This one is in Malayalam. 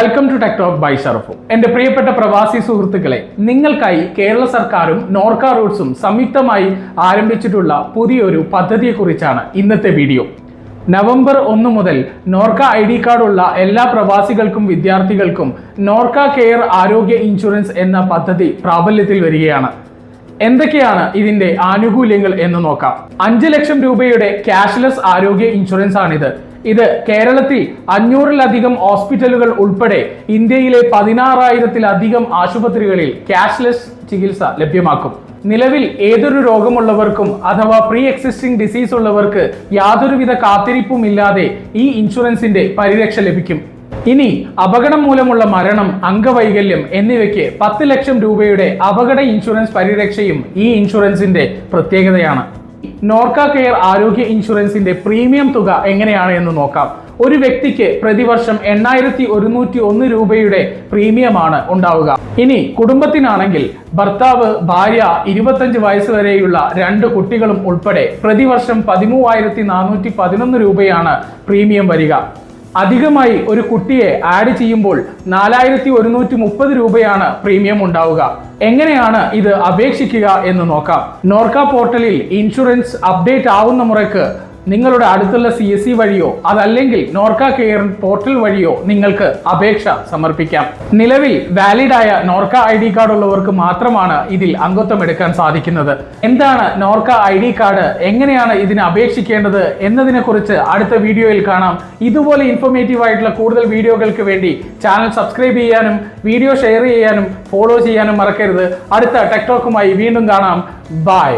Welcome to tech talk by Sharafu എന്റെ പ്രിയപ്പെട്ട പ്രവാസി സുഹൃത്തുക്കളെ നിങ്ങൾക്കായി കേരള സർക്കാരും നോർക്ക റൂട്ട്സും സംയുക്തമായി ആരംഭിച്ചിട്ടുള്ള പുതിയൊരു പദ്ധതിയെക്കുറിച്ചാണ് ഇന്നത്തെ വീഡിയോ. നവംബർ ഒന്ന് മുതൽ നോർക്ക ഐ ഡി കാർഡുള്ള എല്ലാ പ്രവാസികൾക്കും വിദ്യാർത്ഥികൾക്കും നോർക്ക കെയർ ആരോഗ്യ ഇൻഷുറൻസ് എന്ന പദ്ധതി പ്രാബല്യത്തിൽ വരികയാണ്. എന്തൊക്കെയാണ് ഇതിന്റെ ആനുകൂല്യങ്ങൾ എന്ന് നോക്കാം. അഞ്ച് ലക്ഷം രൂപയുടെ ക്യാഷ്ലെസ് ആരോഗ്യ ഇൻഷുറൻസ് ആണിത് ഇത് കേരളത്തിൽ അഞ്ഞൂറിലധികം ഹോസ്പിറ്റലുകൾ ഉൾപ്പെടെ ഇന്ത്യയിലെ പതിനാറായിരത്തിലധികം ആശുപത്രികളിൽ ക്യാഷ്ലെസ് ചികിത്സ ലഭ്യമാക്കും. നിലവിൽ ഏതൊരു രോഗമുള്ളവർക്കും അഥവാ പ്രീ എക്സിസ്റ്റിംഗ് ഡിസീസ് ഉള്ളവർക്ക് യാതൊരുവിധ കാത്തിരിപ്പും ഇല്ലാതെ ഈ ഇൻഷുറൻസിന്റെ പരിരക്ഷ ലഭിക്കും. ഇനി അപകടം മൂലമുള്ള മരണം അംഗവൈകല്യം എന്നിവയ്ക്ക് പത്ത് ലക്ഷം രൂപയുടെ അപകട ഇൻഷുറൻസ് പരിരക്ഷയും ഈ ഇൻഷുറൻസിന്റെ പ്രത്യേകതയാണ്. നോർക്ക കെയർ ആരോഗ്യ ഇൻഷുറൻസിന്റെ പ്രീമിയം തുക എങ്ങനെയാണ് എന്ന് നോക്കാം. ഒരു വ്യക്തിക്ക് പ്രതിവർഷം എണ്ണായിരത്തി ഒരുന്നൂറ്റി ഒന്ന് രൂപയുടെ പ്രീമിയമാണ് ഉണ്ടാവുക. ഇനി കുടുംബത്തിനാണെങ്കിൽ ഭർത്താവ് ഭാര്യ ഇരുപത്തഞ്ച് വയസ്സ് വരെയുള്ള രണ്ട് കുട്ടികളും ഉൾപ്പെടെ പ്രതിവർഷം പതിമൂവായിരത്തി നാനൂറ്റി പതിനൊന്ന് രൂപയാണ് പ്രീമിയം വരിക. അധികമായി ഒരു കുട്ടിയെ ആഡ് ചെയ്യുമ്പോൾ നാലായിരത്തി ഒരുന്നൂറ്റി മുപ്പത് രൂപയാണ് പ്രീമിയം ഉണ്ടാവുക. എങ്ങനെയാണ് ഇത് അപേക്ഷിക്കുക എന്ന് നോക്കാം. നോർക്ക പോർട്ടലിൽ ഇൻഷുറൻസ് അപ്ഡേറ്റ് ആവുന്ന മുറയ്ക്ക് നിങ്ങളുടെ അടുത്തുള്ള സി എസ് സി വഴിയോ അതല്ലെങ്കിൽ നോർക്ക കെയർ പോർട്ടൽ വഴിയോ നിങ്ങൾക്ക് അപേക്ഷ സമർപ്പിക്കാം. നിലവിൽ വാലിഡ് ആയ നോർക്ക ഐ ഡി കാർഡ് ഉള്ളവർക്ക് മാത്രമാണ് ഇതിൽ അംഗത്വം എടുക്കാൻ സാധിക്കുന്നത്. എന്താണ് നോർക്ക ഐ ഡി കാർഡ്? എങ്ങനെയാണ് ഇതിന് അപേക്ഷിക്കേണ്ടത് എന്നതിനെ കുറിച്ച് അടുത്ത വീഡിയോയിൽ കാണാം. ഇതുപോലെ ഇൻഫോർമേറ്റീവ് ആയിട്ടുള്ള കൂടുതൽ വീഡിയോകൾക്ക് വേണ്ടി ചാനൽ സബ്സ്ക്രൈബ് ചെയ്യാനും വീഡിയോ ഷെയർ ചെയ്യാനും ഫോളോ ചെയ്യാനും മറക്കരുത്. അടുത്ത ടെക്ടോക്കുമായി വീണ്ടും കാണാം. ബൈ